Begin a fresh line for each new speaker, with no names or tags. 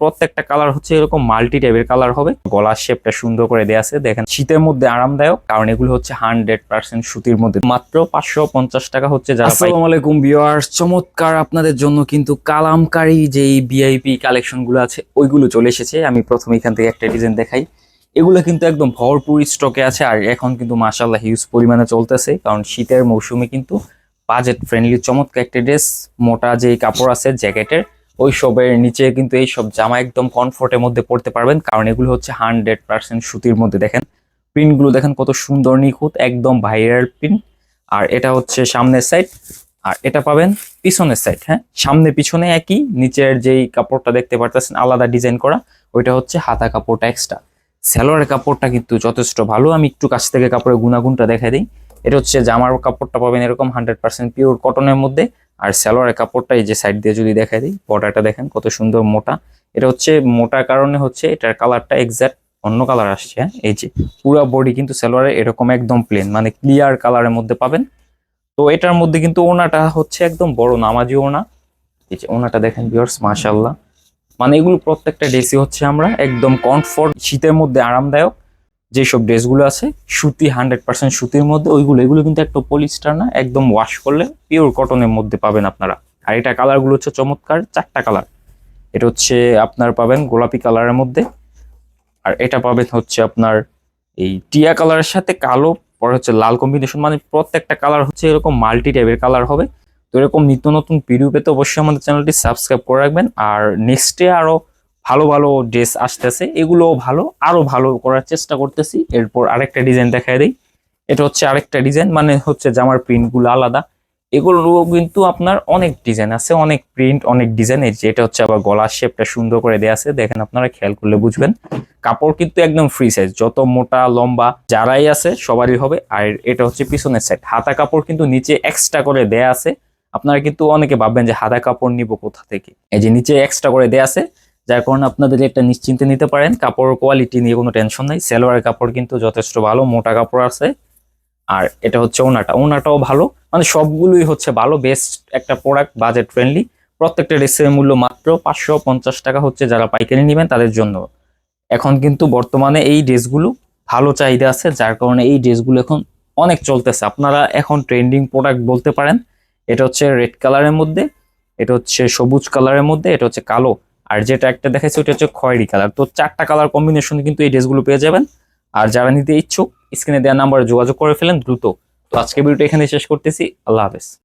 প্রত্যেকটা কালার হচ্ছে এরকম মাল্টি টাইপের কালার হবে। গলার শেপটা সুন্দর করে দেওয়া আছে। দেখেন, শীতের মধ্যে আরামদায়ক, কারণ এগুলো হচ্ছে হান্ড্রেড পার্সেন্ট সুতির মধ্যে। মাত্র পাঁচশো পঞ্চাশ টাকা হচ্ছে চমৎকার আপনাদের জন্য কিন্তু কালামকারী যেই কালেকশনগুলো আছে, ওইগুলো চলে এসেছে। আমি প্রথমে এখান থেকে একটা ডিজাইন দেখাই। এগুলো কিন্তু একদম ভরপুর স্টকে আছে আর এখন কিন্তু মাশাল্লাহ হিউজ পরিমাণে চলতেছে, কারণ শীতের মৌসুমে কিন্তু বাজেট ফ্রেন্ডলি চমৎকার একটা ড্রেস মোটা যে কাপড় আছে জ্যাকেটের ওই সবের নিচে কিন্তু এই সব জামা একদম কমফোর্টের মধ্যে পড়তে পারবেন। কারণ এগুলো হচ্ছে হান্ড্রেড পার্সেন্ট সুতির মধ্যে, দেখেন? প্রিন্টগুলো দেখেন কত সুন্দর, নিখুঁত, একদম ভাইরাল প্রিন্ট আর এটা হচ্ছে সামনের সাইড আর এটা পাবেন পিছনের সাইড হ্যাঁ? সামনে পিছনে একই, নিচের যেই কাপড়টা দেখতে পারতেছেন, আলাদা ডিজাইন করা। ওইটা হচ্ছে হাতা কাপড়টা এক্সট্রা স্যালোয়ারের কাপড়টা কিন্তু যথেষ্ট ভালো। আমি একটু কাছ থেকে কাপড়ের গুণাগুণটা দেখাই দিই। এটা হচ্ছে জামার কাপড়টা পাবেন এরকম হান্ড্রেড পার্সেন্ট পিওর কটনের মধ্যে। আর স্যালোয়ারের কাপড়টা এই যে সাইড দিয়ে যদি দেখাই দিই বর্ডারটা দেখেন কত সুন্দর মোটা। এটা হচ্ছে মোটা কারণে হচ্ছে এটার কালারটা এক্সাক্ট অন্য কালার আসছে হ্যাঁ? এই যে পুরো বডি কিন্তু স্যালোয়ারের এরকম একদম প্লেন মানে ক্লিয়ার কালারের মধ্যে পাবেন। তো এটার মধ্যে কিন্তু ওনাটা হচ্ছে একদম বড় নামাজি ওনা। এই যে ওনাটা দেখেন বিয়ার্স মাশাল্লাহ মানে এগুলো প্রত্যেকটা ড্রেসই হচ্ছে আমরা একদম কমফোর্ট শীতের মধ্যে আরামদায়ক। যেসব ড্রেসগুলো আছে, সুতি হান্ড্রেড পার্সেন্ট সুতির মধ্যে, ওইগুলো, এগুলো কিন্তু একটা পলিস্টার না, একদম ওয়াশ করলে পিওর কটনের মধ্যে পাবেন আপনারা। আর এটা কালারগুলো হচ্ছে চমৎকার, চারটা কালার এটা হচ্ছে আপনার পাবেন গোলাপি কালারের মধ্যে। আর এটা পাবেন হচ্ছে আপনার এই টিয়া কালারের সাথে কালো, পরে হচ্ছে লাল কম্বিনেশন মানে প্রত্যেকটা কালার হচ্ছে এরকম মাল্টি টাইপের কালার হবে। তো এরকম নিত্য নতুন ভিডিও পেতে অবশ্যই আমাদের চ্যানেলটি সাবস্ক্রাইব করে রাখবেন। আর নেক্সটে আরও ভালো ভালো ড্রেস আসতেছে, এগুলোও ভালো, আরও ভালো করার চেষ্টা করতেছি। এরপর আরেকটা ডিজাইন দেখায় দিই। এটা হচ্ছে আরেকটা ডিজাইন মানে হচ্ছে জামার প্রিন্টগুলো আলাদা। এগুলো কিন্তু আপনার অনেক ডিজাইন আছে, অনেক প্রিন্ট অনেক ডিজাইন এই যে এটা হচ্ছে আবার গলার শেপটা সুন্দর করে দেওয়া আছে, দেখেন আপনারা, খেয়াল করলে বুঝবেন। কাপড় কিন্তু একদম ফ্রি সাইজ যত মোটা, লম্বা, যারাই আছে, সবারই হবে। আর এটা হচ্ছে পিছনের সাইড হাতা কাপড় কিন্তু নিচে এক্সট্রা করে দেয়া আছে। আপনারা কিন্তু অনেকে ভাববেন যে হাতা কাপড় নিব কোথা থেকে? এই যে নিচে এক্সট্রা করে দেয়া আছে যার কারণে আপনাদের একটা নিশ্চিন্তে নিতে পারেন। কাপড়ের কোয়ালিটি নিয়ে কোনো টেনশন নাই। সেলোয়ারের কাপড় কিন্তু যথেষ্ট ভালো, মোটা কাপড় আছে। আর এটা হচ্ছে ওনাটা। ওনাটাও ভালো। মানে সবগুলোই হচ্ছে ভালো বেস্ট একটা প্রোডাক্ট বাজেট ফ্রেন্ডলি প্রত্যেকটা ড্রেসের মূল্য মাত্র পাঁচশো পঞ্চাশ টাকা হচ্ছে যারা পাইকারি নেবেন তাদের জন্য। এখন কিন্তু বর্তমানে এই ড্রেসগুলো ভালো চাহিদা আছে, যার কারণে এই ড্রেসগুলো এখন অনেক চলতেছে। আপনারা এখন ট্রেন্ডিং প্রোডাক্ট বলতে পারেন, এটা হচ্ছে রেড কালারের মধ্যে, এটা হচ্ছে সবুজ কালারের মধ্যে, এটা হচ্ছে কালো। আর যেটা একটা দেখাচ্ছে ওটা হচ্ছে খয়েরি কালার। তো চারটা কালার কম্বিনেশন কিন্তু এই ড্রেসগুলো পেয়ে যাবেন। আর যারা নিতে ইচ্ছুক, স্ক্রিনে দেওয়া নাম্বারে যোগাযোগ করে ফেলেন দ্রুত। তো আজকে ভিডিওটা এখানে শেষ করতেছি। আল্লাহ হাফেজ।